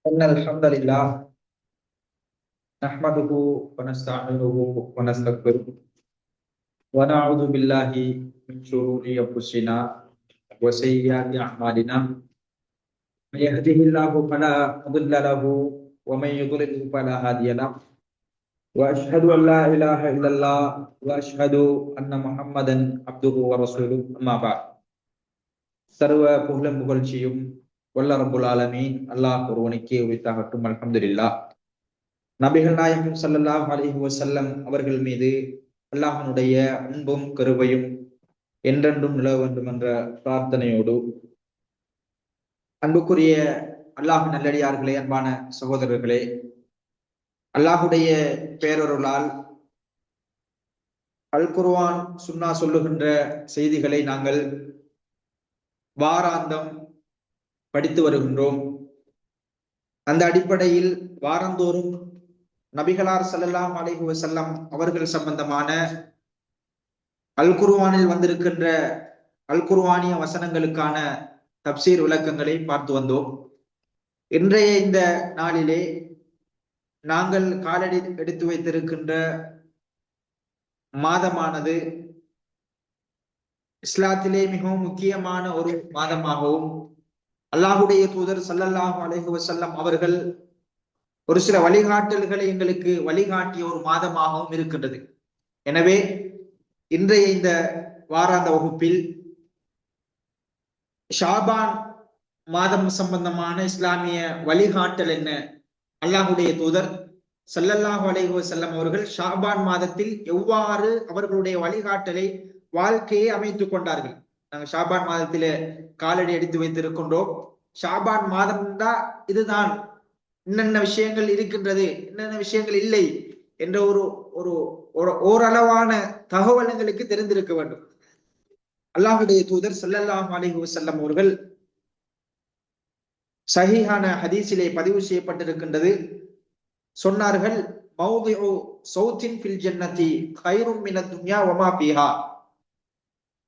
إن الحمد لله نحمده ونستعينه ونستغفره ونعوذ بالله من شرور أنفسنا وسيئات أعمالنا. من يهده الله فلا مضل له ومن يضلل فلا هادي له. وأشهد أن لا إله إلا الله وأشهد أن محمدا عبده ورسوله. أما بعد. سروا പുഹലും പുകഴ്ചയും வல்ல ரபுல் ஆலமீன் அல்லாஹ் ஒருவனுக்கே உரித்தாகட்டும் அலமதுல்லா நபிகள் நாயகம் சல்லாஹ் அலைஹி வசல்லம் அவர்கள் மீது அல்லாஹனுடைய அன்பும் கருவையும் என்றென்றும் நிலவ வேண்டும் என்ற பிரார்த்தனையோடு அன்புக்குரிய அல்லாஹ் நல்லடியார்களே அன்பான சகோதரர்களே அல்லாஹுடைய பேரொருளால் அல் குர்ஆன் சுன்னா சொல்லுகின்ற செய்திகளை நாங்கள் வாராந்தம் படித்து வருகின்றோம். அந்த அடிப்படையில் வாரந்தோறும் நபிகளார் ஸல்லல்லாஹு அலைஹு செல்லம் அவர்கள் சம்பந்தமான அல் வந்திருக்கின்ற அல் வசனங்களுக்கான தப்சீர் விளக்கங்களை பார்த்து வந்தோம். இன்றைய இந்த நாளிலே நாங்கள் காலடி எடுத்து வைத்திருக்கின்ற மாதமானது இஸ்லாத்திலே மிகவும் முக்கியமான ஒரு மாதமாகவும் அல்லாஹுடைய தூதர் சல்லல்லாஹு அலைஹி வசல்லம் அவர்கள் ஒரு சில வழிகாட்டல்களை எங்களுக்கு வழிகாட்டிய ஒரு மாதமாகவும் இருக்கின்றது. எனவே இன்றைய இந்த வாராந்த வகுப்பில் ஷாபான் மாதம் சம்பந்தமான இஸ்லாமிய வழிகாட்டல் என்ன? அல்லாஹுடைய தூதர் சல்லல்லாஹு அலைஹி வஸல்லம் அவர்கள் ஷாபான் மாதத்தில் எவ்வாறு அவர்களுடைய வழிகாட்டலை வாழ்க்கையை அமைத்துக் கொண்டார்கள்? நாங்கள் ஷாபான் மாதத்தில காலடி எடுத்து வைத்திருக்கின்றோம். ஷாபான் மாதம் தான் இதுதான். என்னென்ன விஷயங்கள் இருக்கின்றது என்னென்ன விஷயங்கள் இல்லை என்ற ஒரு ஒரு ஒரு ஓரளவான தகவல் எங்களுக்கு தெரிந்திருக்க வேண்டும். அல்லாஹுடைய தூதர் சல்லல்லாஹ் அலைஹி செல்லம் அவர்கள் சஹிஹான ஹதீஸிலே பதிவு செய்யப்பட்டிருக்கின்றது. சொன்னார்கள் மௌதிஉ சௌத்தின் ஃபில் ஜன்னதி கைரும் மினத் துன்யா ஒமா ஃபீஹா.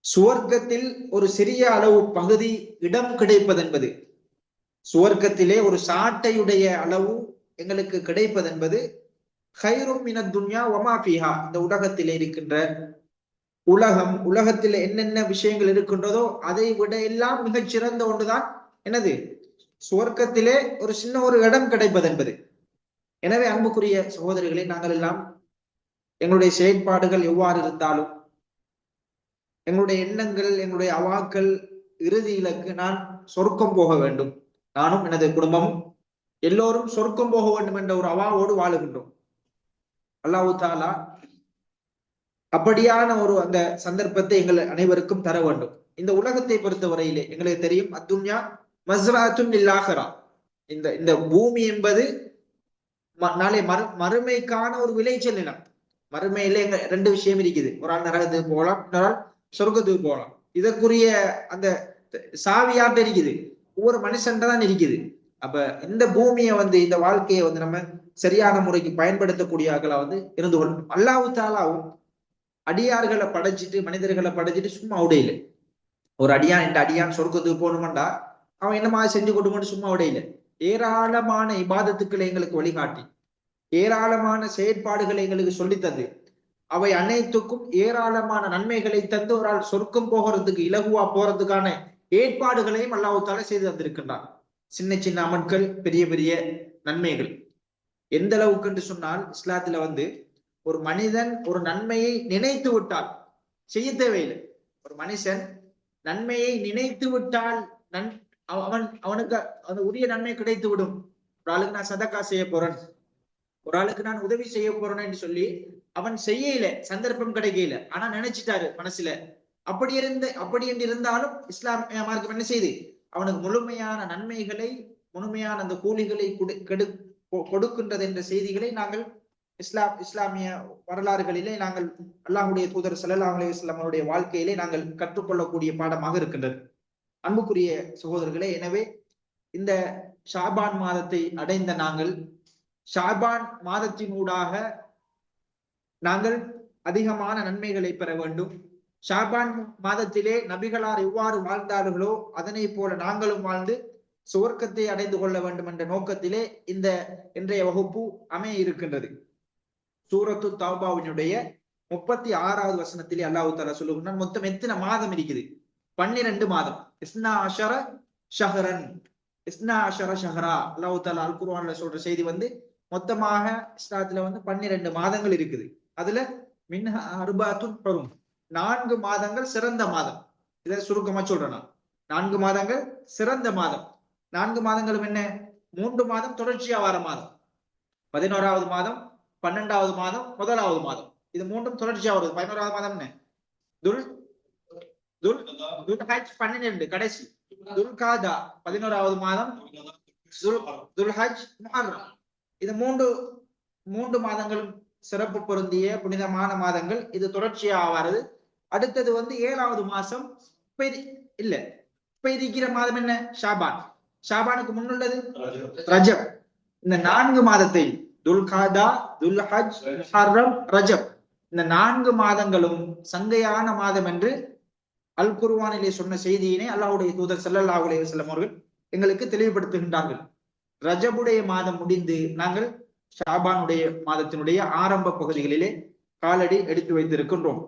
சுவர்க்கத்தில் ஒரு சிறிய அளவு பகுதி இடம் கிடைப்பதென்பது. சுவர்க்கத்திலே ஒரு சாட்டையுடைய அளவு எங்களுக்கு கிடைப்பதென்பது. ஹைரும் மின துன்யா ஒமாபிஹா இந்த உலகத்திலே இருக்கின்ற உலகம் உலகத்தில் என்னென்ன விஷயங்கள் இருக்கின்றதோ அதை விட எல்லாம் மிகச் சிறந்த ஒன்றுதான். என்னது? சுவர்க்கத்திலே ஒரு சின்ன ஒரு இடம் கிடைப்பதென்பது. எனவே அன்புக்குரிய சகோதரிகளை நாங்கள் எல்லாம் எங்களுடைய செயற்பாடுகள் எவ்வாறு இருந்தாலும் எங்களுடைய எண்ணங்கள் எங்களுடைய அவாக்கள் இறுதி இலக்கு நான் சொர்க்கம் போக வேண்டும். நானும் எனது குடும்பமும் எல்லோரும் சொர்க்கம் போக வேண்டும் என்ற ஒரு அவாவோடு வாழுகின்றோம். அல்லாஹு தாலா அப்படியான ஒரு அந்த சந்தர்ப்பத்தை எங்கள் அனைவருக்கும் தர வேண்டும். இந்த உலகத்தை பொறுத்த வரையிலே எங்களுக்கு தெரியும் அத்துன்யா மஸ்ராத்தும் இல்லாகரா இந்த இந்த பூமி என்பது நாளை மறு மறுமைக்கான ஒரு விளைச்சல் நிலம். மறுமையில எங்க ரெண்டு விஷயம் இருக்குது. ஒரு ஆள் நரகத்துக்கு போகலாம் இன்னொரு சொர்க்கத்துக்கு போகலாம். இதற்குரிய அந்த சாவியாட்ட இருக்குது? ஒவ்வொரு மனுஷன் தான் இருக்குது. அப்ப இந்த பூமியை வந்து இந்த வாழ்க்கையை வந்து நம்ம சரியான முறைக்கு பயன்படுத்தக்கூடிய பயன்படுத்தக்கூடியவர்களா வந்து இருந்து கொள்ளணும் அல்லாஹு தாலாவும் அடியார்களை படைச்சிட்டு மனிதர்களை படைச்சிட்டு சும்மா உடையில ஒரு அடியான் இந்த அடியான் சொர்க்கத்துக்கு போகணுமெண்டா? அவன் என்னமா செஞ்சு கொடுக்கணும் சும்மா உடையில ஏராளமான இபாதத்துக்களை எங்களுக்கு வழிகாட்டி ஏராளமான செயற்பாடுகளை எங்களுக்கு சொல்லித்தந்து அவை அனைத்துக்கும் ஏராளமான நன்மைகளை தந்து ஒரு ஆள் சொர்க்கம் போகிறதுக்கு இலகுவா போறதுக்கான ஏற்பாடுகளையும் அல்லாஹால செய்து தந்திருக்கின்றான். சின்ன சின்ன அமன்கள் பெரிய பெரிய நன்மைகள். எந்த அளவுக்கு என்று சொன்னால் இஸ்லாத்துல வந்து ஒரு மனிதன் ஒரு நன்மையை நினைத்து விட்டால் செய்ய தேவையில்லை. ஒரு மனுஷன் நன்மையை நினைத்து விட்டால் நன் அவன் அவனுக்கு அந்த உரிய நன்மை கிடைத்து விடும். ஒரு ஆளுக்கு நான் சதக்கா செய்ய போறேன். ஒரு ஆளுக்கு நான் உதவி செய்ய போறேன்னு சொல்லி அவன் செய்யல சந்தர்ப்பம் கிடைக்கல ஆனா நினைச்சிட்டாரு மனசுல. அப்படி இருந்து அப்படி என்று இருந்தாலும் இஸ்லாமிய மார்க்கம் என்ன செய்து? அவனுக்கு முழுமையான நன்மைகளை முழுமையான அந்த கூலிகளை கெடு கொடுக்கின்றது என்ற செய்திகளை நாங்கள் இஸ்லாம் இஸ்லாமிய வரலாறுகளிலே நாங்கள் அல்லாஹுடைய தூதர் சல்லா அலையம் அவருடைய வாழ்க்கையிலே நாங்கள் கற்றுக்கொள்ளக்கூடிய பாடமாக இருக்கின்றது. அன்புக்குரிய சகோதரர்களே எனவே இந்த ஷாபான் மாதத்தை அடைந்த நாங்கள் ஷாபான் மாதத்தினூடாக நாங்கள் அதிகமான நன்மைகளை பெற வேண்டும். ஷாபான் மாதத்திலே நபிகளார் எவ்வாறு வாழ்ந்தார்களோ அதனை போல நாங்களும் வாழ்ந்து சுவர்க்கத்தை அடைந்து கொள்ள வேண்டும் என்ற நோக்கத்திலே இந்த இன்றைய வகுப்பு அமைய இருக்கின்றது. சூரத்து தௌபாவினுடைய முப்பத்தி ஆறாவது வசனத்திலே அல்லாஹு தாலா சொல்லுகிறான் மொத்தம் எத்தனை மாதம் இருக்குது? பன்னிரண்டு மாதம். இஸ்னா அஷர ஷஹரன். இஸ்னா அஷர ஷஹரா. அல்லாஹு தாலா அல் குர்வான்ல சொல்ற செய்தி வந்து மொத்தமாக இஸ்லாத்துல வந்து பன்னிரண்டு மாதங்கள் இருக்குது. அதுல மின் அருபாத்தும் பெரும் நான்கு மாதங்கள் சிறந்த மாதம். இதை சுருக்கமா சொல்றேன் நான். நான்கு மாதங்கள் சிறந்த மாதம். நான்கு மாதங்களும் என்ன? மூன்று மாதம் தொடர்ச்சியா வர மாதம். பதினோராவது மாதம் பன்னெண்டாவது மாதம் முதலாவது மாதம். இது மூன்றும் தொடர்ச்சியா வருது. பதினோராவது மாதம் என்ன? துல் துல் துல் பன்னிரெண்டு கடைசி. துல்காதா பதினோராவது மாதம். துல்ஹஜ் முஹர்ரம். இது மூன்று மூன்று மாதங்களும் சிறப்பு பொருந்திய புனிதமான மாதங்கள். இது தொடர்ச்சியா வருது அடுத்தது வந்து ஏழாவது மாசம் இப்ப இல்ல இப்ப இருக்கிற மாதம் என்ன? ஷாபான். ஷாபானுக்கு முன்னுள்ளது ரஜப். இந்த நான்கு மாதத்தை துல்காதா துல்ஹஜ் முஹர்ரம் ரஜப். இந்த நான்கு மாதங்களும் சங்கையான மாதம் என்று அல் குர்ஆனிலே சொன்ன செய்தியினை அல்லாஹ்வுடைய தூதர் ஸல்லல்லாஹு அலைஹி வஸல்லம் அவர்கள் எங்களுக்கு தெளிவுபடுத்துகின்றார்கள். ரஜபுடைய மாதம் முடிந்து நாங்கள் ஷாபானுடைய மாதத்தினுடைய ஆரம்ப பகுதிகளிலே காலடி எடுத்து வைத்திருக்கின்றோம்.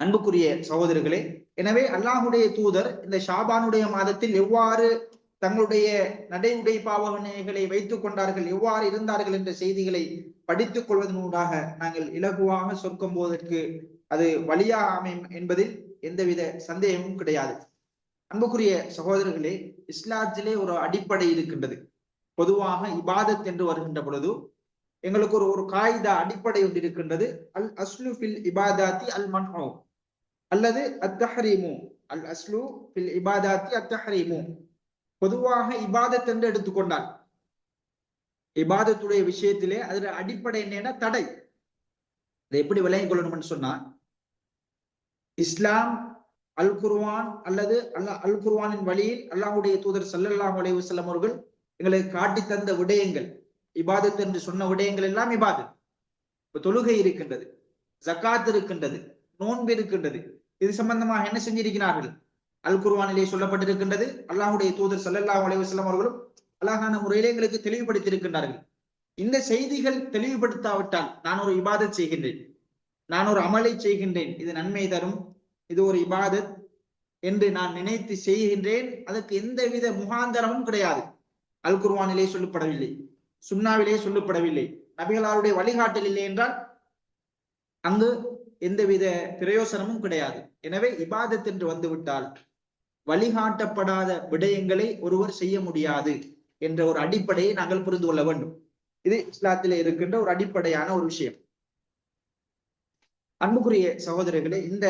அன்புக்குரிய சகோதரர்களே எனவே அல்லாஹுடைய தூதர் இந்த ஷாபானுடைய மாதத்தில் எவ்வாறு தங்களுடைய நடை உடை பாவனைகளை வைத்துக் கொண்டார்கள் எவ்வாறு இருந்தார்கள் என்ற செய்திகளை படித்துக் கொள்வதனூடாக நாங்கள் இலகுவாக சொர்க்கம் போவதற்கு அது வழியாக அமையும் என்பதில் எந்தவித சந்தேகமும் கிடையாது. அன்புக்குரிய சகோதரர்களே இஸ்லாத்திலே ஒரு அடிப்படை இருக்கின்றது. பொதுவாக இபாதத் என்று வருகின்ற பொழுது எங்களுக்கு ஒரு ஒரு காயிதா அடிப்படை ஒன்று இருக்கின்றது. அல் அஸ்லு ஃபில் இபாதாத்தி அல் மன்ஹோ. அல்லது அத்தஹரீமு அல் அஸ்லு ஃபில் இபாதாத்தி அத்தஹரீமு பொதுவாக இபாதத் என்று எடுத்துக்கொண்டால் இபாதத்துடைய விஷயத்திலே அதுல அடிப்படை என்னன்னா தடை. இதை எப்படி விளங்கிக் கொள்ளணும்னு சொன்னா இஸ்லாம் அல் குர்வான் அல்லது அல்லாஹ் அல் குர்வானின் வழியில் அல்லாஹுடைய தூதர் சல்லல்லாஹ் அலைஹி வஸல்லம் அவர்கள் எங்களுக்கு காட்டி தந்த விடயங்கள் இபாதத் என்று சொன்ன விடயங்கள் எல்லாம் இபாதத். இப்ப தொழுகை இருக்கின்றது ஜக்காத் இருக்கின்றது நோன்பு இருக்கின்றது. இது சம்பந்தமாக என்ன செஞ்சிருக்கிறார்கள்? அல் குர்வானிலே சொல்லப்பட்டிருக்கின்றது அல்லாஹுடைய தூதர் சல்லல்லா அலைஹி அவர்களும் அழகான முறையிலே எங்களுக்கு தெளிவுபடுத்தி இருக்கின்றார்கள் இந்த செய்திகள் தெளிவுபடுத்தாவிட்டால் நான் ஒரு இபாதத் செய்கின்றேன் நான் ஒரு அமலை செய்கின்றேன் இது நன்மை தரும் இது ஒரு இபாதத் என்று நான் நினைத்து செய்கின்றேன் அதற்கு எந்தவித முகாந்தரமும் கிடையாது. அல் குர்ஆனிலே சொல்லப்படவில்லை. சுன்னாவிலே சொல்லப்படவில்லை. நபிகளாருடைய வழிகாட்டல் இல்லை என்றால் அங்கு எந்தவித பிரயோசனமும் கிடையாது. எனவே இபாதத் என்று வந்துவிட்டால் வழிகாட்டப்படாத விடயங்களை ஒருவர் செய்ய முடியாது என்ற ஒரு அடிப்படையை நாங்கள் புரிந்து கொள்ள வேண்டும். இது இஸ்லாத்திலே இருக்கின்ற ஒரு அடிப்படையான ஒரு விஷயம். அன்புக்குரிய சகோதரர்களே இந்த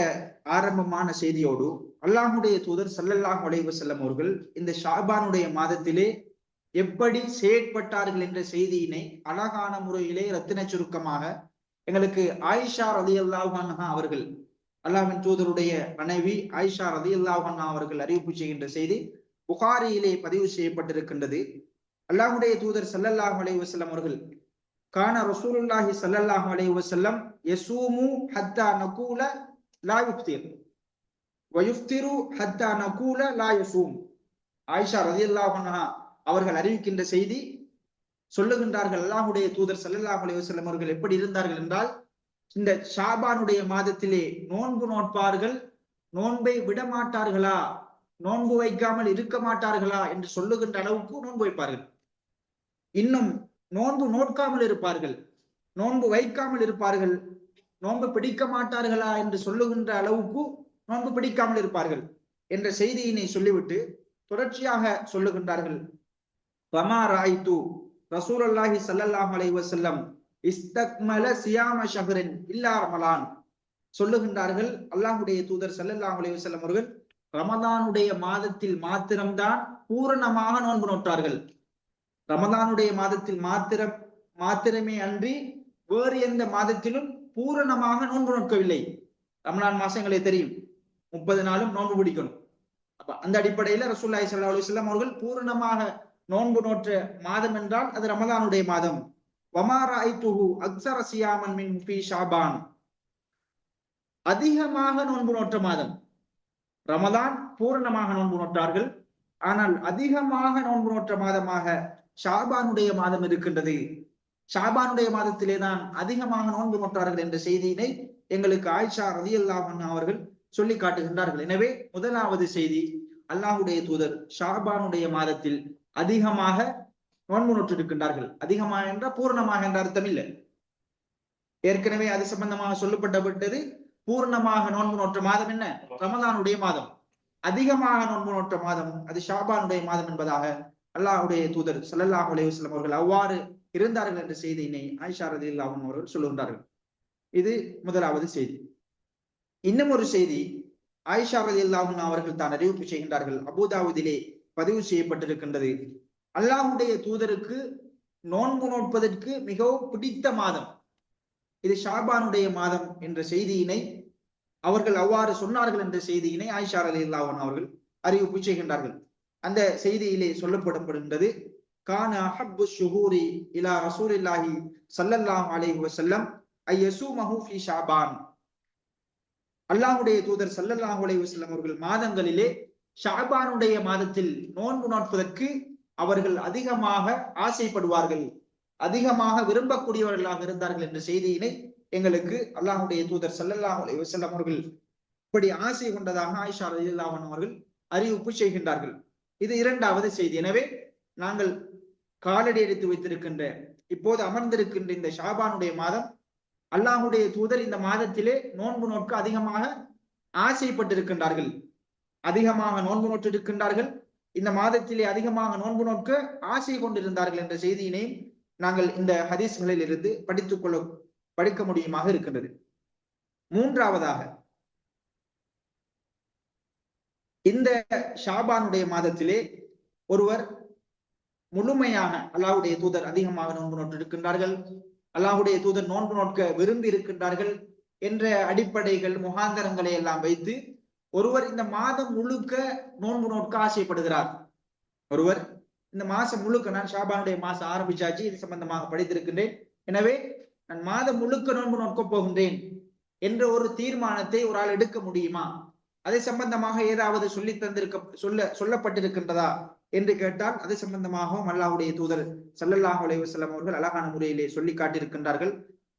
ஆரம்பமான செய்தியோடு அல்லாஹுடைய தூதர் சல்லல்லாஹ் அலைஹி செல்லம் அவர்கள் இந்த ஷாபானுடைய மாதத்திலே எப்படி செயற்பட்டார்கள் என்ற செய்தியினை அழகான முறையிலே ரத்தின சுருக்கமாக எங்களுக்கு ஆயிஷா ரதி அல்லாஹா அவர்கள் அல்லாஹின் தூதருடைய மனைவி ஆயிஷா ரதி அல்லாஹா அவர்கள் அறிவிப்பு செய்கின்ற செய்தி புகாரியிலே பதிவு செய்யப்பட்டிருக்கின்றது. அல்லாஹுடைய தூதர் ஸல்லல்லாஹு அலைஹி வசல்லம் அவர்கள் கான ரசூலுல்லாஹி ஸல்லல்லாஹு அலைஹி வசல்லம் யசூமு ஹத்தா நகூல லா யுஃப்திர். வயுப்திரு ஹத்தா நகூல லா யசூம். ஆயிஷா ரதி அல்லாஹா அவர்கள் அறிவிக்கின்ற செய்தி சொல்லுகின்றார்கள். அல்லாஹ்வுடைய தூதர் சல்லல்லாஹ் அலைஹி அவர்கள் எப்படி இருந்தார்கள் என்றால் இந்த ஷாபானுடைய மாதத்திலே நோன்பு நோட்பார்கள் நோன்பை விட மாட்டார்களா நோன்பு வைக்காமல் இருக்க மாட்டார்களா என்று சொல்லுகின்ற அளவுக்கு நோன்பு வைப்பார்கள். இன்னும் நோன்பு நோட்காமல் இருப்பார்கள். நோன்பு வைக்காமல் இருப்பார்கள். நோன்பு பிடிக்க மாட்டார்களா என்று சொல்லுகின்ற அளவுக்கு நோன்பு பிடிக்காமல் இருப்பார்கள் என்ற செய்தியினை சொல்லிவிட்டு தொடர்ச்சியாக சொல்லுகின்றார்கள். பமா ராய்து ரசூலுல்லாஹி சல்லாஹ் அலை வசல்லம் இஸ்தக்மல சியாம ஷஹரின் இல்லா ரமலான் சொல்லுகின்றார்கள் அல்லாஹுடைய தூதர் சல்லல்லாஹ் அலைஹி வசல்லம் அவர்கள் ரமதானுடைய மாதத்தில் மாத்திரம்தான் பூரணமாக நோன்பு நோட்டார்கள் ரமதானுடைய மாதத்தில் மாத்திரம் மாத்திரமே அன்றி வேறு எந்த மாதத்திலும் பூரணமாக நோன்பு நோக்கவில்லை ரமலான் மாசம் தெரியும் முப்பது நாளும் நோன்பு பிடிக்கணும். அப்ப அந்த அடிப்படையில ரசூல்லாய் சல்லா அலுவலாம் அவர்கள் பூரணமாக நோன்பு நோற்ற மாதம் என்றால் அது ரமதானுடைய மாதம். வமாரா ஐத்துஹு அக்சர சியாமன் மின் பி ஷாபான். அதிகமாக நோன்பு நோற்ற மாதம். ரமதான் பூரணமாக நோன்பு நோட்டார்கள் ஆனால் அதிகமாக நோன்பு நோற்ற மாதமாக ஷாபானுடைய மாதம் இருக்கின்றது. ஷாபானுடைய மாதத்திலே தான் அதிகமாக நோன்பு நோற்றார்கள் என்ற செய்தியினை எங்களுக்கு ஆயிஷா ரதி அவர்கள் சொல்லி காட்டுகின்றார்கள். எனவே முதலாவது செய்தி அல்லாஹுடைய தூதர் ஷாபானுடைய மாதத்தில் அதிகமாக நோன்பு நோற்றிருக்கின்றார்கள் அதிகமாக என்றால் பூர்ணமாக என்ற அர்த்தம் இல்லை. ஏற்கனவே அது சம்பந்தமாக சொல்லப்பட்டப்பட்டது பூர்ணமாக நோன்பு நோற்ற மாதம் என்ன? ரமதானுடைய மாதம். அதிகமாக நோன்பு நோற்ற மாதம் அது ஷாபானுடைய மாதம் என்பதாக அல்லாஹுடைய தூதர் சல்லல்லாஹ் அலையுஸ்லாம் அவர்கள் அவ்வாறு இருந்தார்கள் என்ற செய்தியினை ஆயிஷா ரதி அல்லாஹும் அவர்கள் சொல்லுகின்றார்கள். இது முதலாவது செய்தி. இன்னும் ஒரு செய்தி ஆயிஷா ரதி அல்லாஹும் அவர்கள் தான் அறிவிப்பு செய்கின்றார்கள். அபுதாவுதிலே பதிவு செய்யப்பட்டிருக்கின்றது. அல்லாஹுடைய தூதருக்கு நோன்பு நோட்பதற்கு மிகவும் பிடித்த மாதம். இது ஷாபானுடைய மாதம் என்ற செய்தியினை அவர்கள் அவ்வாறு சொன்னார்கள் என்ற செய்தியினை ஆயிஷா அலி இல்லாவன் அவர்கள் அறிவிப்பு செய்கின்றார்கள். அந்த செய்தியிலே சொல்லப்படப்படுகின்றது கான அஹப்பு ஷுஹூரி இலா ரசூலில்லாஹி சல்லல்லாஹு அலைஹி ஐ யசு ஃபி ஷாபான். அல்லாஹுடைய தூதர் சல்லல்லாஹு அலைஹி வசல்லம் அவர்கள் மாதங்களிலே ஷாபானுடைய மாதத்தில் நோன்பு நோட்பதற்கு அவர்கள் அதிகமாக ஆசைப்படுவார்கள். அதிகமாக விரும்பக்கூடியவர்களாக இருந்தார்கள் என்ற செய்தியினை எங்களுக்கு அல்லாஹுடைய தூதர் சல்லல்லாஹ் அலைஹி அவர்கள் இப்படி ஆசை கொண்டதாக ஆயிஷா ரலியல்லாஹு அவர்கள் அறிவிப்பு செய்கின்றார்கள். இது இரண்டாவது செய்தி. எனவே நாங்கள் காலடி எடுத்து வைத்திருக்கின்ற இப்போது அமர்ந்திருக்கின்ற இந்த ஷாபானுடைய மாதம் அல்லாஹுடைய தூதர் இந்த மாதத்திலே நோன்பு நோக்க அதிகமாக ஆசைப்பட்டிருக்கின்றார்கள். அதிகமாக நோன்பு நோற்றிருக்கின்றார்கள். இந்த மாதத்திலே அதிகமாக நோன்பு நோக்க ஆசை கொண்டிருந்தார்கள் என்ற செய்தியினை நாங்கள் இந்த ஹதீஸ்களில் இருந்து படித்துக் கொள்ள படிக்க முடியுமாக இருக்கின்றது. மூன்றாவதாக இந்த ஷாபானுடைய மாதத்திலே ஒருவர் முழுமையான அல்லாஹுடைய தூதர் அதிகமாக நோன்பு நோட்டு இருக்கின்றார்கள் அல்லாஹுடைய தூதர் நோன்பு நோட்க விரும்பி இருக்கின்றார்கள் என்ற அடிப்படைகள் முகாந்தரங்களை எல்லாம் வைத்து ஒருவர் இந்த மாதம் முழுக்க நோன்பு நோட்க ஆசைப்படுகிறார். ஒருவர் இந்த மாசம் முழுக்க நான் ஷாபானுடைய மாசம் ஆரம்பிச்சாச்சு இது சம்பந்தமாக படித்திருக்கின்றேன். எனவே நான் மாதம் முழுக்க நோன்பு நோக்க போகின்றேன் என்ற ஒரு தீர்மானத்தை ஒரு ஆள் எடுக்க முடியுமா? அதை சம்பந்தமாக ஏதாவது சொல்லி தந்திருக்க சொல்ல சொல்லப்பட்டிருக்கின்றதா என்று கேட்டால் அது சம்பந்தமாகவும் அல்லாஹுடைய தூதர் சல்லல்லாஹ் அலைவசல்லம் அவர்கள் அழகான முறையிலே சொல்லி காட்டியிருக்கின்றார்கள்.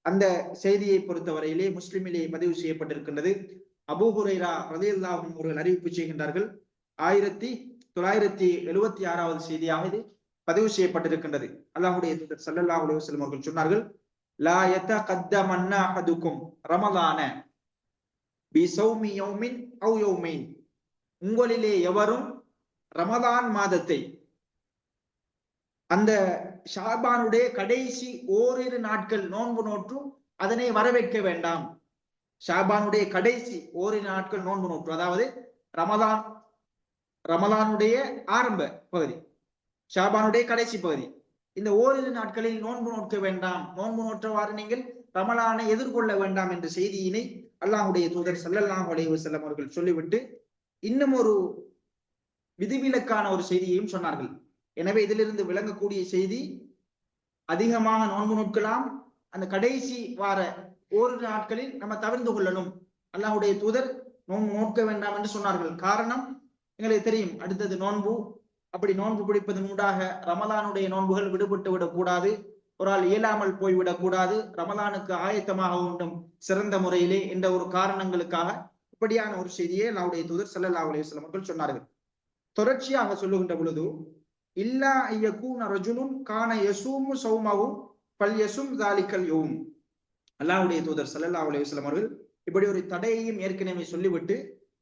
அந்த செய்தியை பொறுத்தவரையிலே முஸ்லிமிலே பதிவு செய்யப்பட்டிருக்கின்றது. அபூஹுரைரா ஹுரைரா அவர்கள் அறிவிப்பு செய்கின்றார்கள். ஆயிரத்தி தொள்ளாயிரத்தி எழுபத்தி ஆறாவது செய்தியாக இது பதிவு செய்யப்பட்டிருக்கின்றது. அல்லாஹுடைய தூதர் சல்லல்லாஹ் அலைவசல்லம் அவர்கள் சொன்னார்கள் லா யதகத்தமன்ன அஹதுக்கும் ரமலான பிசௌமி யௌமின் அவ் யௌமின். உங்களிலே எவரும் ரமதான் மாதத்தை அந்த ஷாபானுடைய கடைசி ஓரிரு நாட்கள் நோன்பு நோற்றும் அதனை வரவேற்க வேண்டாம். ஷாபானுடைய கடைசி ஓரிரு நாட்கள் நோன்பு நோற்று அதாவது ரமதான் ரமலானுடைய ஆரம்ப பகுதி ஷாபானுடைய கடைசி பகுதி. இந்த ஓரிரு நாட்களில் நோன்பு நோக்க வேண்டாம். நோன்பு நோற்றவாறு நீங்கள் ரமலானை எதிர்கொள்ள வேண்டாம் என்ற செய்தியினை அல்லாஹுடைய தூதர் சல்லல்லாஹ் அலைவு செல்லம் அவர்கள் சொல்லிவிட்டு இன்னும் ஒரு விதிவிலக்கான ஒரு செய்தியையும் சொன்னார்கள். எனவே இதிலிருந்து விளங்கக்கூடிய செய்தி அதிகமாக நோன்பு நோக்கலாம். அந்த கடைசி வார ஓரிரு நாட்களில் நம்ம தவிர்ந்து கொள்ளணும். அல்லாஹுடைய தூதர் நோன்பு நோக்க வேண்டாம் என்று சொன்னார்கள். காரணம் எங்களுக்கு தெரியும். அடுத்தது நோன்பு. அப்படி நோன்பு பிடிப்பதன் ஊடாக ரமலானுடைய நோன்புகள் விடுபட்டு விடக்கூடாது. ஒரு ஆள் இயலாமல் போய்விடக்கூடாது ரமலானுக்கு ஆயத்தமாக வேண்டும் சிறந்த முறையிலே என்ற ஒரு காரணங்களுக்காக இப்படியான ஒரு செய்தியை அல்லாவுடைய தூதர் சல்லல்லா அலையம் அவர்கள் சொன்னார்கள். தொடர்ச்சியாக சொல்லுகின்ற பொழுது இல்லா ஐயக்கூன ரஜுலும் காண யசூமு சௌமாவும் பல் யசும் தாலிக்கல் யோவும் அல்லாவுடைய தூதர் சல்லல்லா அலுவலம் அவர்கள் இப்படி ஒரு தடையையும் ஏற்கனவே சொல்லிவிட்டு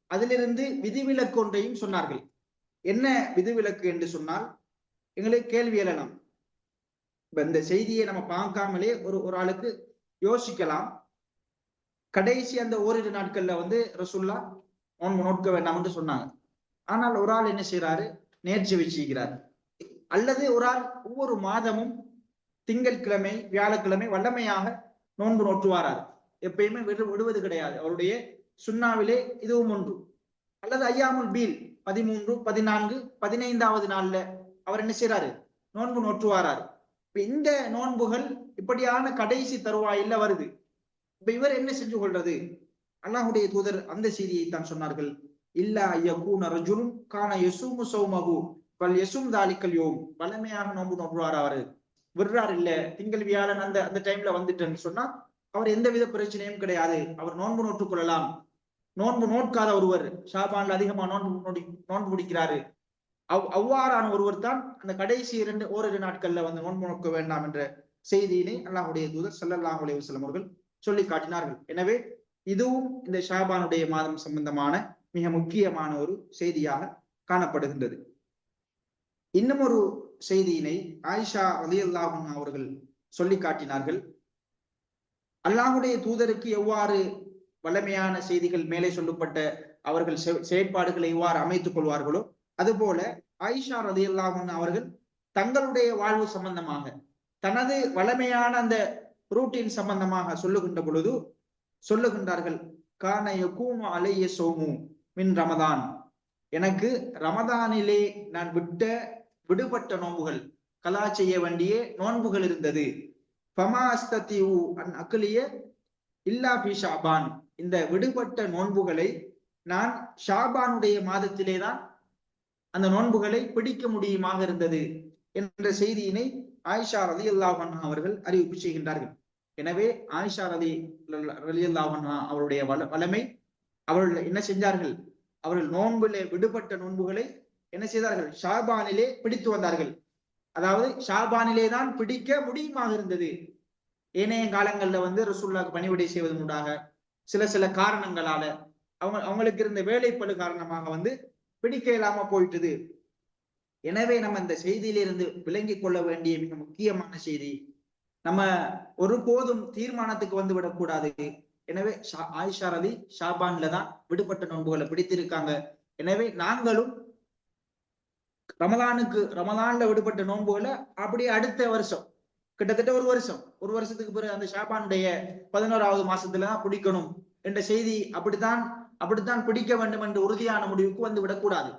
அதிலிருந்து விதிவிலக்கு ஒன்றையும் சொன்னார்கள். என்ன விதிவிலக்கு என்று சொன்னால் எங்களுக்கு கேள்வி எழலாம். இப்ப இந்த செய்தியை நம்ம பார்க்காமலே ஒரு ஒரு ஆளுக்கு யோசிக்கலாம். கடைசி அந்த ஓரிரு நாட்கள்ல வந்து ரசுல்லா நோன்பு நோட்க வேண்டாம் என்று சொன்னாங்க. ஆனால் ஒரு ஆள் என்ன செய்யறாரு நேர்ச்சி வச்சுக்கிறார். அல்லது ஒரு ஆள் ஒவ்வொரு மாதமும் திங்கட்கிழமை வியாழக்கிழமை வல்லமையாக நோன்பு நோற்றுவாரார். எப்பயுமே விடு விடுவது கிடையாது. அவருடைய சுண்ணாவிலே இதுவும் ஒன்று. அல்லது ஐயாமுல் பீல் பதிமூன்று பதினான்கு பதினைந்தாவது நாள்ல அவர் என்ன செய்யறாரு நோன்பு நோற்றுவாராரு. இப்ப இந்த நோன்புகள் இப்படியான கடைசி தருவாயில வருது. இப்ப இவர் என்ன செஞ்சு கொள்றது? அல்லாஹுடைய தூதர் அந்த செய்தியை தான் சொன்னார்கள். இல்லா யகூன ரஜுலும் கான யசூமு சௌமகு பல் யசும் தாலிக்கல் யோம். வளமையாக நோன்பு நோம்புவார் அவரு. விடுறார் இல்ல திங்கள் வியாழன் அந்த அந்த டைம்ல வந்துட்டேன்னு சொன்னா அவர் எந்தவித பிரச்சனையும் கிடையாது. அவர் நோன்பு நோட்டுக் கொள்ளலாம். நோன்பு நோட்காத ஒருவர் ஷாபான்ல அதிகமா நோன்பு நோடி நோன்பு பிடிக்கிறாரு. அவ் அவ்வாறான ஒருவர் தான் அந்த கடைசி இரண்டு ஓரிரு நாட்கள்ல வந்து நோன்பு நோக்க வேண்டாம் என்ற செய்தியினை அல்லாஹுடைய தூதர் ஸல்லல்லாஹு அலைஹி அவர்கள் சொல்லி காட்டினார்கள். எனவே இதுவும் இந்த ஷாபானுடைய மாதம் சம்பந்தமான மிக முக்கியமான ஒரு செய்தியாக காணப்படுகின்றது. இன்னும் ஒரு செய்தியினை ஆயிஷா ரலியல்லாஹு அவர்கள் சொல்லி காட்டினார்கள். அல்லாஹுடைய தூதருக்கு எவ்வாறு வல்லமையான செய்திகள் மேலே சொல்லப்பட்ட அவர்கள் செயற்பாடுகளை எவ்வாறு அமைத்துக் கொள்வார்களோ அதுபோல ஆயிஷா ரலியல்லாஹு அவர்கள் தங்களுடைய வாழ்வு சம்பந்தமாக தனது வளமையான அந்த ரூட்டின் சம்பந்தமாக சொல்லுகின்ற பொழுது சொல்லுகின்றார்கள் கான யகூமு அலைய சோமு மின் ரமதான். எனக்கு ரமதானிலே நான் விட்ட விடுபட்ட நோன்புகள். கலா செய்ய வேண்டிய நோன்புகள் இருந்தது. ஃபமா அஸ்தத்தியு இல்லா பி ஷாபான். இந்த விடுபட்ட நோன்புகளை நான் ஷாபானுடைய மாதத்திலே தான் அந்த நோன்புகளை பிடிக்க முடியுமாக இருந்தது என்ற செய்தியினை ஆயிஷா ரலி அல்லாஹன் அவர்கள் அறிவிப்பு செய்கின்றார்கள். எனவே ஆயிஷா ரலி ரலி அல்லாஹன் அவருடைய வளமை அவர்கள் என்ன செஞ்சார்கள்? அவர்கள் நோன்புல விடுபட்ட நோன்புகளை என்ன செய்தார்கள்? ஷாபானிலே பிடித்து வந்தார்கள். அதாவது ஷாபானிலே தான் பிடிக்க முடியுமாக இருந்தது. ஏனைய காலங்கள்ல வந்து ரசூல்லாக்கு பணிவிடை செய்வதன் ஊடாக சில சில காரணங்களால அவங்க அவங்களுக்கு இருந்த வேலைப்பழு காரணமாக வந்து பிடிக்க இல்லாம போயிட்டது. எனவே நம்ம இந்த செய்தியிலிருந்து விளங்கிக் கொள்ள வேண்டிய மிக முக்கியமான செய்தி நம்ம ஒருபோதும் தீர்மானத்துக்கு வந்து விடக்கூடாது. எனவே ஷா- ஆயிஷா ரவி ஷாபான்ல தான் விடுபட்ட நோன்புகளை பிடித்திருக்காங்க. எனவே நாங்களும் ரமலானுக்கு ரமலான்ல விடுபட்ட நோன்புகளை அப்படியே அடுத்த வருஷம் கிட்டத்தட்ட ஒரு வருஷம் ஒரு வருஷத்துக்கு பிறகு அந்த ஷாபானுடைய பதினோராவது மாசத்துல தான் பிடிக்கணும் என்ற செய்தி அப்படித்தான் அப்படித்தான் பிடிக்க வேண்டும் என்ற உறுதியான முடிவுக்கு வந்து விடக்கூடாது.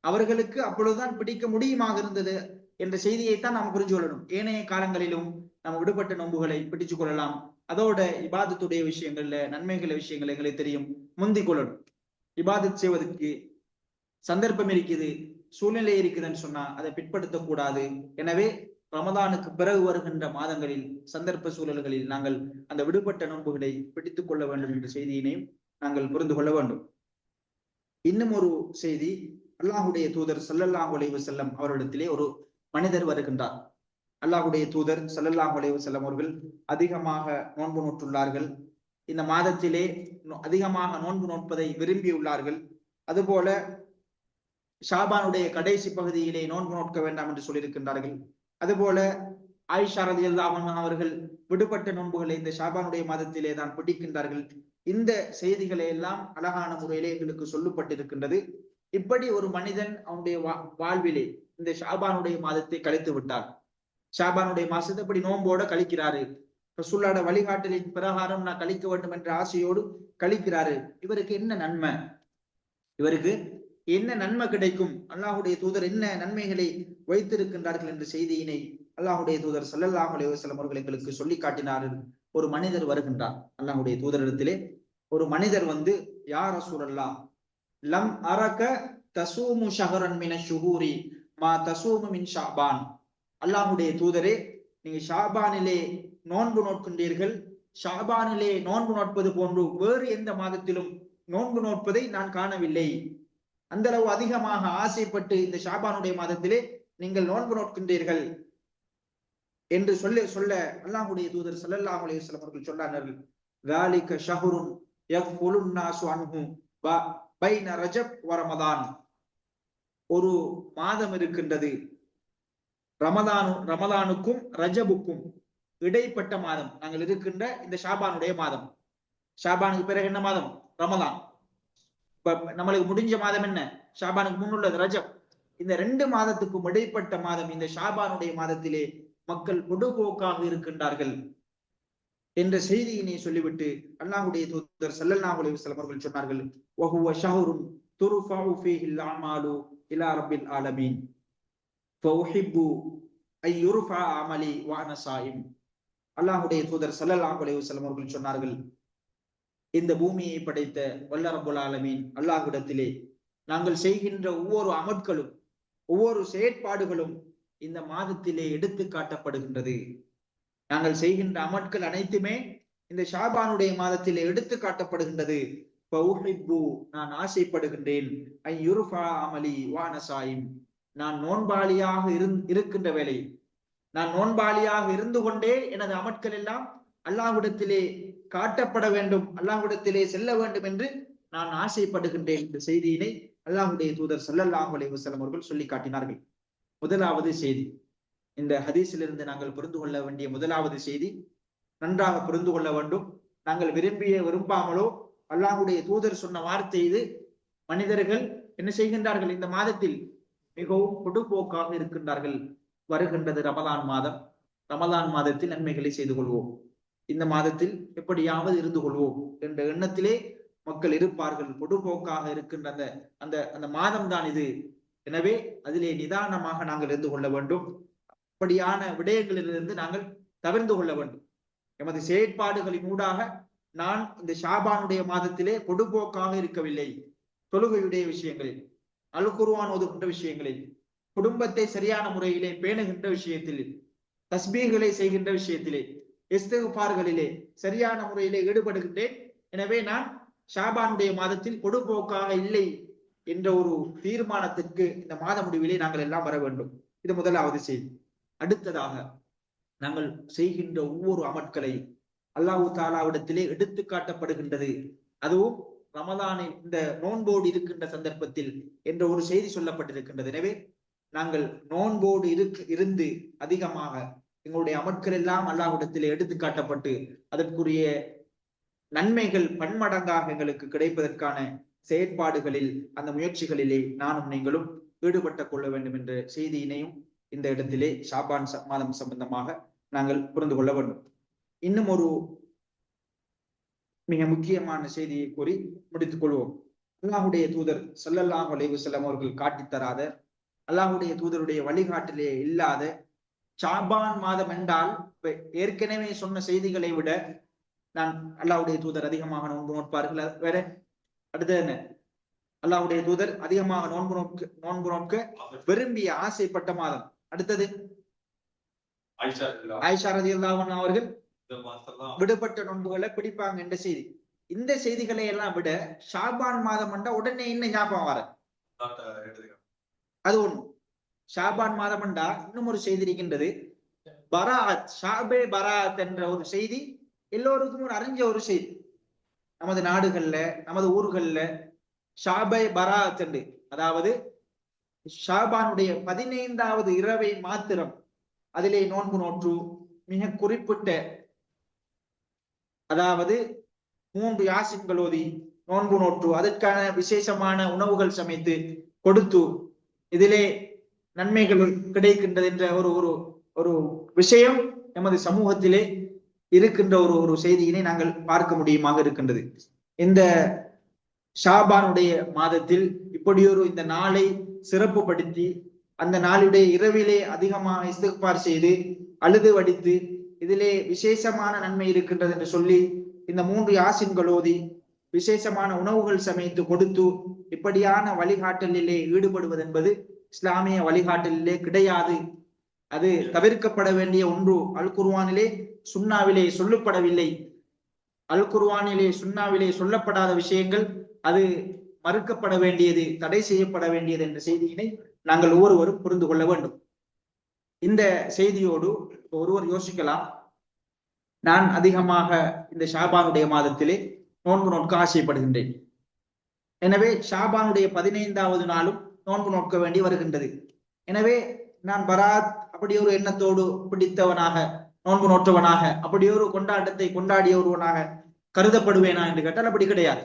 அவர்களுக்கு அப்பொழுதுதான் பிடிக்க முடியுமாக இருந்தது என்ற செய்தியைத்தான் நாம் புரிஞ்சு கொள்ளணும். ஏனைய காலங்களிலும் நம்ம விடுபட்ட நோன்புகளை பிடிச்சு கொள்ளலாம். அதோட இபாதத்துடைய விஷயங்கள்ல நன்மைகள விஷயங்கள் எங்களுக்கு தெரியும். முந்திக் கொள்ளணும். இபாதத் செய்வதற்கு சந்தர்ப்பம் இருக்குது. சூழ்நிலை இருக்குதுன்னு சொன்னா அதை பிற்படுத்தக்கூடாது எனவே ரமதானுக்கு பிறகு வருகின்ற மாதங்களில் சந்தர்ப்ப சூழல்களில் நாங்கள் அந்த விடுபட்ட நோன்புகளை பிடித்துக் கொள்ள வேண்டும் என்ற செய்தியினையும் நாங்கள் புரிந்து கொள்ள வேண்டும். இன்னும் ஒரு செய்தி அல்லாஹுடைய தூதர் ஸல்லல்லாஹு அலைஹி செல்லம் அவரிடத்திலே ஒரு மனிதர் வருகின்றார். அல்லாஹுடைய தூதர் ஸல்லல்லாஹு அலைஹி செல்லம் அவர்கள் அதிகமாக நோன்பு நோற்றுள்ளார்கள். இந்த மாதத்திலே நோ- அதிகமாக நோன்பு நோட்பதை விரும்பியுள்ளார்கள். அதுபோல ஷாபானுடைய கடைசி பகுதியிலே நோன்பு நோட்க வேண்டாம் என்று சொல்லியிருக்கின்றார்கள். அதுபோல ஆயிஷா ரதி அல்லாஹன் அவர்கள் விடுபட்ட நோன்புகளை இந்த ஷாபானுடைய மாதத்திலே தான் பிடிக்கின்றார்கள். இந்த செய்திகளை எல்லாம் அழகான முறையிலே எங்களுக்கு சொல்லப்பட்டிருக்கின்றது. இப்படி ஒரு மனிதன் அவனுடைய வா- வாழ்விலே இந்த ஷாபானுடைய மாதத்தை கழித்து விட்டார் ஷாபானுடைய மாசத்தை இப்படி நோன்போட கழிக்கிறாரு. சுல்லாட வழிகாட்டலின் பிரகாரம் நான் கழிக்க வேண்டும் என்ற ஆசையோடு கழிக்கிறாரு. இவருக்கு என்ன நன்மை? இவருக்கு என்ன நன்மை கிடைக்கும்? அல்லாஹுடைய தூதர் என்ன நன்மைகளை வைத்திருக்கின்றார்கள் என்ற செய்தியினை அல்லாஹுடைய தூதர் ஸல்லல்லாஹு அலைஹி அவர்கள் எங்களுக்கு சொல்லி காட்டினார்கள் ஒரு மனிதர் வருகின்றார் அல்லாஹுடைய தூதரிடத்திலே. ஒரு மனிதர் வந்து யார் அசூரல்லா லம் அரக தசூமு ஷஹரன் மின ஷுகூரி மா தசூமு மின் ஷாபான். அல்லாஹுடைய தூதரே நீங்க ஷாபானிலே நோன்பு நோட்கின்றீர்கள். ஷாபானிலே நோன்பு நோட்பது போன்று வேறு எந்த மாதத்திலும் நோன்பு நோட்பதை நான் காணவில்லை. அந்த அளவு அதிகமாக ஆசைப்பட்டு இந்த ஷாபானுடைய மாதத்திலே நீங்கள் நோன்பு நோக்கின்றீர்கள் என்று சொல்ல சொல்ல அல்லாஹுடைய தூதர் சல்லல்லா அலையம் அவர்கள் சொன்னார்கள். வேலிக்க ஷஹருன் ஒரு மாதம் இருக்கின்றது. ரமதானு ரமதானுக்கும் ரஜபுக்கும் இடைப்பட்ட மாதம். நாங்கள் இருக்கின்ற இந்த ஷாபானுடைய மாதம். ஷாபானுக்கு பிறகு என்ன மாதம்? ரமதான். நம்மளுக்கு முடிஞ்ச மாதம் என்ன? ஷாபானுக்கு முன்னுள்ளது ரஜம். இந்த ரெண்டு மாதத்துக்கும் இடைப்பட்ட மாதம் இந்த ஷாபானுடைய மாதத்திலே மக்கள் பொடுபோக்காக இருக்கின்றார்கள் என்ற செய்தியினை சொல்லிவிட்டு அல்லாஹுடைய தூதர் ஸல்லல்லாஹு அலைஹி வஸல்லம் அவர்கள் சொன்னார்கள் வஹுவ ஷஹ்ருன் துர்ஃபஉ ஃபீஹி அல்-அமாலு இலா ரப்பில் ஆலமீன். ஃபஉஹிப்பு ஐ யுர்ஃபஅ அமலி வ அன ஸாயிம் அல்லாஹுடைய தூதர் சல்லல்லாஹு அலைஹி வஸல்லம் அவர்கள் சொன்னார்கள் இந்த பூமியை படைத்த வல்ல ரப்புல் ஆலமீன் அல்லாஹ்விடத்திலே நாங்கள் செய்கின்ற ஒவ்வொரு அமட்களும் ஒவ்வொரு செயற்பாடுகளும் இந்த மாதத்திலே எடுத்து காட்டப்படுகின்றது. நாங்கள் செய்கின்ற அமட்கள் அனைத்துமே இந்த ஷாபானுடைய மாதத்திலே எடுத்து காட்டப்படுகின்றது. நான் ஆசைப்படுகின்றேன். அமலி வானசாயும் நான் நோன்பாளியாக இருக்கின்ற வேலை நான் நோன்பாளியாக இருந்து கொண்டே எனது அமட்கள் எல்லாம் அல்லாஹ்விடத்திலே காட்டப்பட வேண்டும் அல்லாஹ்விடத்திலே செல்ல வேண்டும் என்று நான் ஆசைப்படுகின்றேன். இந்த செய்தியினை அல்லாஹுடைய தூதர் சல்லல்லாஹு அலைவசலம் அவர்கள் சொல்லி காட்டினார்கள். முதலாவது செய்தி. இந்த ஹதீஸிலிருந்து நாங்கள் புரிந்து கொள்ள வேண்டிய முதலாவது செய்தி நன்றாக புரிந்து கொள்ள வேண்டும். நாங்கள் விரும்பிய விரும்பாமலோ அல்லாஹுடைய தூதர் சொன்ன வார்த்தை இது. மனிதர்கள் என்ன செய்கின்றார்கள்? இந்த மாதத்தில் மிகவும் கொடுப்போக்காக இருக்கின்றார்கள். வருகின்றது ரமதான் மாதம். ரமதான் மாதத்தில் நன்மைகளை செய்து கொள்வோம். இந்த மாதத்தில் எப்படியாவது இருந்து கொள்வோம் என்ற எண்ணத்திலே மக்கள் இருப்பார்கள். பொடுபோக்காக இருக்கின்ற அந்த அந்த அந்த மாதம் தான் இது. எனவே அதிலே நிதானமாக நாங்கள் இருந்து கொள்ள வேண்டும். அப்படியான விடயங்களிலிருந்து நாங்கள் தவிர்ந்து கொள்ள வேண்டும். எமது செயற்பாடுகளின் ஊடாக நான் இந்த ஷாபானுடைய மாதத்திலே பொடுபோக்காக இருக்கவில்லை. தொழுகையுடைய விஷயங்களில் அல்குருவான் ஒதுகின்ற விஷயங்களில் குடும்பத்தை சரியான முறையிலே பேணுகின்ற விஷயத்தில் தஸ்பீகளை செய்கின்ற விஷயத்திலே இஸ்தகுபார்களிலே சரியான முறையிலே ஈடுபடுகின்றேன். எனவே நான் ஷாபானுடைய மாதத்தில் பொடுபோக்காக இல்லை என்ற ஒரு தீர்மானத்திற்கு இந்த மாத முடிவிலே நாங்கள் எல்லாம் வர வேண்டும். இது முதலாவது செய்தி. அடுத்ததாக நாங்கள் செய்கின்ற ஒவ்வொரு அமட்களை அல்லாஹு தாலாவிடத்திலே எடுத்து காட்டப்படுகின்றது. அதுவும் ரமதானின் இந்த நோன்போடு இருக்கின்ற சந்தர்ப்பத்தில் என்ற ஒரு செய்தி சொல்லப்பட்டிருக்கின்றது. எனவே நாங்கள் நோன்போடு இருக்கு இருந்து அதிகமாக எங்களுடைய அமட்கள் எல்லாம் அல்லாஹ்விடத்தில் எடுத்து காட்டப்பட்டு அதற்குரிய நன்மைகள் பன்மடங்காக எங்களுக்கு கிடைப்பதற்கான செயற்பாடுகளில் அந்த முயற்சிகளிலே நானும் நீங்களும் ஈடுபட்டு கொள்ள வேண்டும் என்ற செய்தியினையும் இந்த இடத்திலே ஷாபான் மாதம் சம்பந்தமாக நாங்கள் புரிந்து கொள்ள வேண்டும். இன்னும் ஒரு மிக முக்கியமான செய்தியை கூறி முடித்துக் கொள்வோம். அல்லாஹுடைய தூதர் சல்லல்லாஹ் அலைவசல்லம் அவர்கள் காட்டித்தராத அல்லாஹுடைய தூதருடைய வழிகாட்டிலே இல்லாத ஷாபான் மாதம் என்றால் ஏற்கனவே சொன்ன செய்திகளை விட நான் அல்லாவுடைய தூதர் அதிகமாக நோன்பு நோட்பார்கள். வேற அடுத்தது என்ன? அல்லாவுடைய தூதர் அதிகமாக நோன்பு நோக்கு நோன்பு நோக்க விரும்பிய ஆசைப்பட்ட மாதம். அடுத்தது? ஆயிஷா ரதி அவர்கள் விடுபட்ட நோன்புகளை பிடிப்பாங்க என்ற செய்தி. இந்த செய்திகளை எல்லாம் விட ஷாபான் மாதம் என்றா உடனே என்ன ஞாபகம் வர அது ஒண்ணு. ஷாபான் மாதமண்டா இன்னும் ஒரு செய்தி இருக்கின்றது. பராத் ஷாபே பராத் என்ற ஒரு செய்தி எல்லோருக்கும் ஒரு அறிஞ்ச ஒரு செய்தி. நமது நாடுகள்ல நமது ஊர்கள்ல ஷாபை பராத் என்று அதாவது ஷாபானுடைய பதினைந்தாவது இரவை மாத்திரம் அதிலே நோன்பு நோற்று மிக குறிப்பிட்ட அதாவது மூன்று யாசின்கள் ஓதி நோன்பு நோற்று அதற்கான விசேஷமான உணவுகள் சமைத்து கொடுத்து இதிலே நன்மைகள் கிடைக்கின்றது என்ற ஒரு ஒரு ஒரு விஷயம் நமது சமூகத்திலே இருக்கின்ற ஒரு ஒரு செய்தியினை நாங்கள் பார்க்க முடியுமாக இருக்கின்றது. இந்த ஷாபானுடைய மாதத்தில் இப்படியொரு இந்த நாளை சிறப்புப்படுத்தி அந்த நாளுடைய இரவிலே அதிகமாக இஸ்திக்பார் செய்து அழுது வடித்து இதிலே விசேஷமான நன்மை இருக்கின்றது என்று சொல்லி இந்த மூன்று யாசின்கள் ஓதி விசேஷமான உணவுகள் சமைத்து கொடுத்து இப்படியான வழிகாட்டலிலே ஈடுபடுவது என்பது இஸ்லாமிய வழிகாட்டலிலே கிடையாது. அது தவிர்க்கப்பட வேண்டிய ஒன்று. அல் குர்வானிலே சுண்ணாவிலே சொல்லப்படவில்லை. அல் குர்வானிலே சுண்ணாவிலே சொல்லப்படாத விஷயங்கள் அது மறுக்கப்பட வேண்டியது தடை செய்யப்பட வேண்டியது என்ற செய்தியினை நாங்கள் ஒவ்வொருவரும் புரிந்து கொள்ள வேண்டும். இந்த செய்தியோடு ஒருவர் யோசிக்கலாம். நான் அதிகமாக இந்த ஷாபானுடைய மாதத்திலே நோன்பு நோக்க ஆசைப்படுகின்றேன். எனவே ஷாபானுடைய பதினைந்தாவது நாளும் நோன்பு நோக்க வேண்டி வருகின்றது. எனவே நான் பராத் அப்படி ஒரு எண்ணத்தோடு பிடித்தவனாக நோன்பு நோற்றவனாக அப்படி ஒரு கொண்டாட்டத்தை கொண்டாடிய ஒருவனாக கருதப்படுவேனா என்று கேட்டால் அப்படி கிடையாது.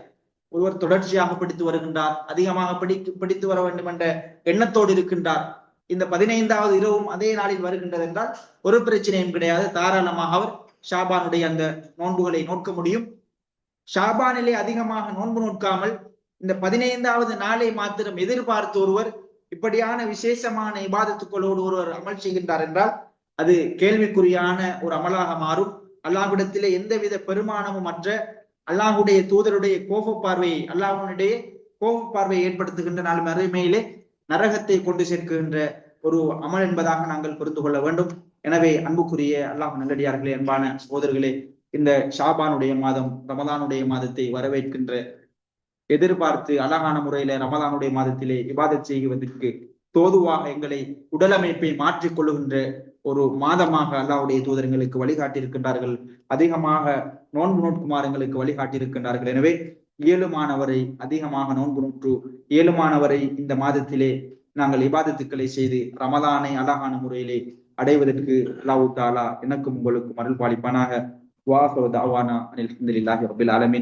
ஒருவர் தொடர்ச்சியாக பிடித்து வருகின்றார் அதிகமாக பிடித்து பிடித்து வர வேண்டும் என்ற எண்ணத்தோடு இருக்கின்றார். இந்த பதினைந்தாவது இரவும் அதே நாளில் வருகின்றது என்றால் ஒரு பிரச்சனையும் கிடையாது. தாராளமாக அவர் ஷாபானுடைய அந்த நோன்புகளை நோக்க முடியும். ஷாபானிலே அதிகமாக நோன்பு நோக்காமல் இந்த பதினைந்தாவது நாளை மாத்திரம் எதிர்பார்த்து ஒருவர் இப்படியான விசேஷமான இபாதத்துக்களோடு ஒருவர் அமல் செய்கின்றார் என்றால் அது கேள்விக்குறியான ஒரு அமலாக மாறும். அல்லாஹ்விடத்திலே எந்தவித பெருமானமும் அற்ற அல்லாஹுடைய தூதருடைய கோப பார்வையை அல்லாஹனுடைய கோப பார்வையை ஏற்படுத்துகின்ற நாள் மறுமையிலே நரகத்தை கொண்டு சேர்க்கின்ற ஒரு அமல் என்பதாக நாங்கள் புரிந்து கொள்ள வேண்டும். எனவே அன்புக்குரிய அல்லாஹ் நல்லடியார்களே அன்பான சகோதரர்களே இந்த ஷாபானுடைய மாதம் ரமதானுடைய மாதத்தை வரவேற்கின்ற எதிர்பார்த்து அழகான முறையில ரமதானுடைய மாதத்திலே விவாதம் செய்வதற்கு தோதுவாக எங்களை உடலமைப்பை மாற்றிக் கொள்ளுகின்ற ஒரு மாதமாக அல்லாஹ்வுடைய தூதரங்களுக்கு வழிகாட்டியிருக்கின்றார்கள். அதிகமாக நோன்பு நோட்குமாரங்களுக்கு வழிகாட்டியிருக்கின்றார்கள். எனவே இயலுமானவரை அதிகமாக நோன்பு நோற்று இயலுமானவரை இந்த மாதத்திலே நாங்கள் இபாதத்துக்களை செய்து ரமதானை அழகான முறையிலே அடைவதற்கு அல்லாஹு தாலா எனக்கும் உங்களுக்கும் அருள் பாலிப்பானாக வாஹு தாவானா அனில் ரபில் ஆலமின்.